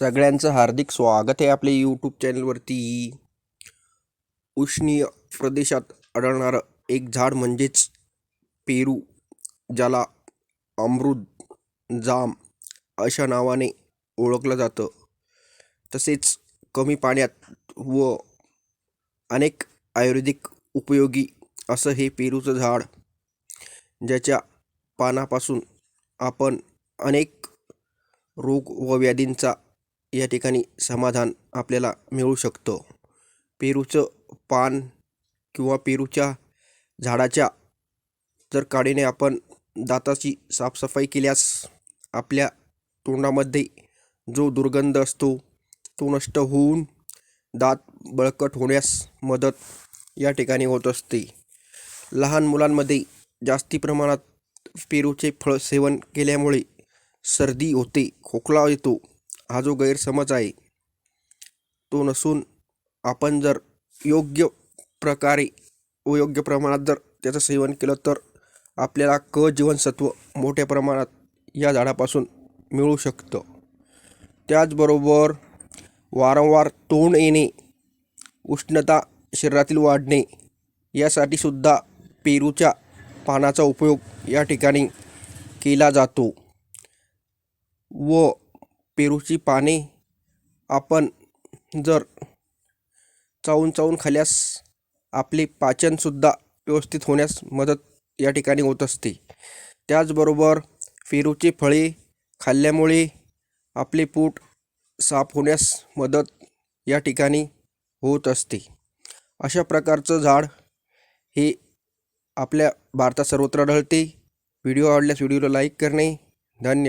सगळ्यांचं हार्दिक स्वागत आहे आपल्या यूट्यूब चॅनलवरती उष्णीय प्रदेशात आढळणारं एक झाड म्हणजेच पेरू ज्याला अमृत जाम अशा नावाने ओळखलं जातं. तसेच कमी पाण्यात व अनेक आयुर्वेदिक उपयोगी असं हे पेरूचं झाड ज्याच्या पानापासून आपण अनेक रोग व व्याधींचा या ठिकाणी समाधान आपल्याला मिळू शकतं. पेरूचं पान किंवा पेरूच्या झाडाच्या जर काडीने आपण दाताची साफसफाई केल्यास आपल्या तोंडामध्ये जो दुर्गंध असतो तो नष्ट होऊन दात बळकट होण्यास मदत या ठिकाणी होत असते. लहान मुलांमध्ये जास्ती प्रमाणात पेरूचे फळ सेवन केल्यामुळे सर्दी होते खोकला येतो हा जो गैरसमज आहे तो नसून आपण जर योग्य प्रकारे व योग्य प्रमाणात जर त्याचं सेवन केलं तर आपल्याला क जीवनसत्व मोठ्या प्रमाणात या झाडापासून मिळू शकतं. त्याचबरोबर वारंवार तोंड येणे उष्णता शरीरातील वाढणे यासाठी सुद्धा पेरूच्या पानाचा उपयोग या ठिकाणी केला जातो. व पेरूची पाने आपण जर चावून चावून खाल्यास आपले पाचनसुद्धा व्यवस्थित होण्यास मदत या ठिकाणी होत असते. त्याचबरोबर पेरूची फळे खाल्ल्यामुळे आपले पोट साफ होण्यास मदत या ठिकाणी होत असते. अशा प्रकारचं झाड हे आपल्या भारतात सर्वत्र आढळते. व्हिडिओ आवडल्यास व्हिडिओला लाईक करणे. धन्यवाद.